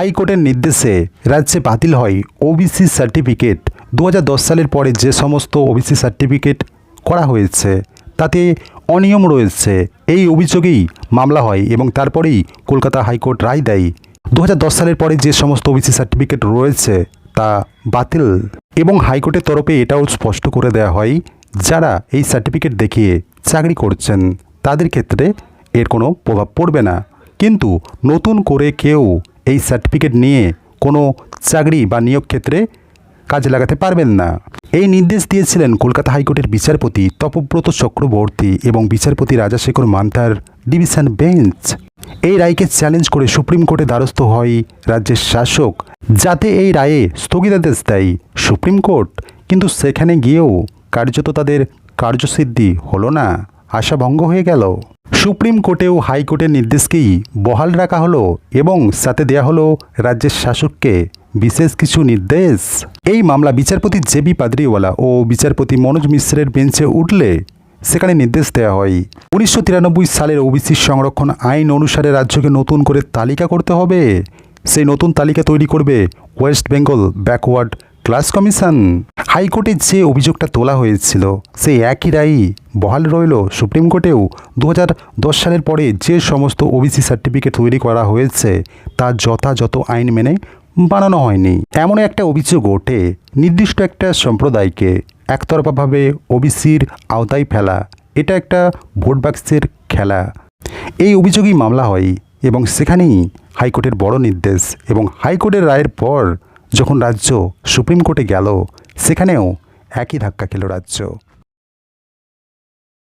হাইকোর্টের নির্দেশে রাজ্যে বাতিল হয় ওবিসি সার্টিফিকেট। দু হাজার দশ সালের পরে যে সমস্ত ওবিসি সার্টিফিকেট করা হয়েছে, তাতে অনিয়ম রয়েছে। এই অভিযোগেই মামলা হয় এবং তারপরেই কলকাতা হাইকোর্ট রায় দেয়। দু হাজার দশ সালের পরে যে সমস্ত ওবিসি সার্টিফিকেট রয়েছে, তা বাতিল এবং হাইকোর্টের তরফে এটাও স্পষ্ট করে দেওয়া হয়, যারা এই সার্টিফিকেট দেখিয়ে চাকরি করছেন, তাদের ক্ষেত্রে এর কোনো প্রভাব পড়বে না। কিন্তু নতুন করে কেউ এই সার্টিফিকেট নিয়ে কোনো চাকরি বা নিয়োগ ক্ষেত্রে কাজে লাগাতে পারবেন না। এই নির্দেশ দিয়েছিলেন কলকাতা হাইকোর্টের বিচারপতি তপব্রত চক্রবর্তী এবং বিচারপতি রাজাশেখর মান্তার ডিভিশন বেঞ্চ। এই রায়কে চ্যালেঞ্জ করে সুপ্রিম কোর্টে দ্বারস্থ হয় রাজ্যের শাসক, যাতে এই রায়ে স্থগিতাদেশ দেয় সুপ্রিম কোর্ট। কিন্তু সেখানে গিয়েও কার্যত তাদের কার্যসিদ্ধি হলো না। আশাভঙ্গ হয়ে গেল। সুপ্রিম কোর্টেও হাইকোর্টের নির্দেশকেই বহাল রাখা হলো এবং সাথে দেয়া হলো রাজ্যের শাসককে বিশেষ কিছু নির্দেশ। এই মামলা বিচারপতি জেবি পাদরিওয়ালা ও বিচারপতি মনোজ মিশ্রের বেঞ্চে উঠলে সেখানে নির্দেশ দেওয়া হয়। উনিশশো তিরানব্বই সালের ওবিসি সংরক্ষণ আইন অনুসারে রাজ্যকে নতুন করে তালিকা করতে হবে। সেই নতুন তালিকা তৈরি করবে West Bengal backward class commission. হাইকোর্টে যে অভিযোগটা তোলা হয়েছিল, সেই একই রায়ই বহাল রইল সুপ্রিম কোর্টেও। দু হাজার দশ সালের পরে যে সমস্ত ওবিসি সার্টিফিকেট তৈরি করা হয়েছে, তা যথাযথ আইন মেনে বানানো হয়নি। এমন একটা অভিযোগ ওঠে, নির্দিষ্ট একটা সম্প্রদায়কে একতরফাভাবে ওবিসির আওতায় ফেলা। এটা একটা ভোট বাক্সের খেলা। এই অভিযোগই মামলা হয় এবং সেখানেই হাইকোর্টের বড় নির্দেশ এবং হাইকোর্টের রায়ের পর যখন রাজ্য সুপ্রিম কোর্টে গেল সেখানেও একই ধাক্কা খেল রাজ্য।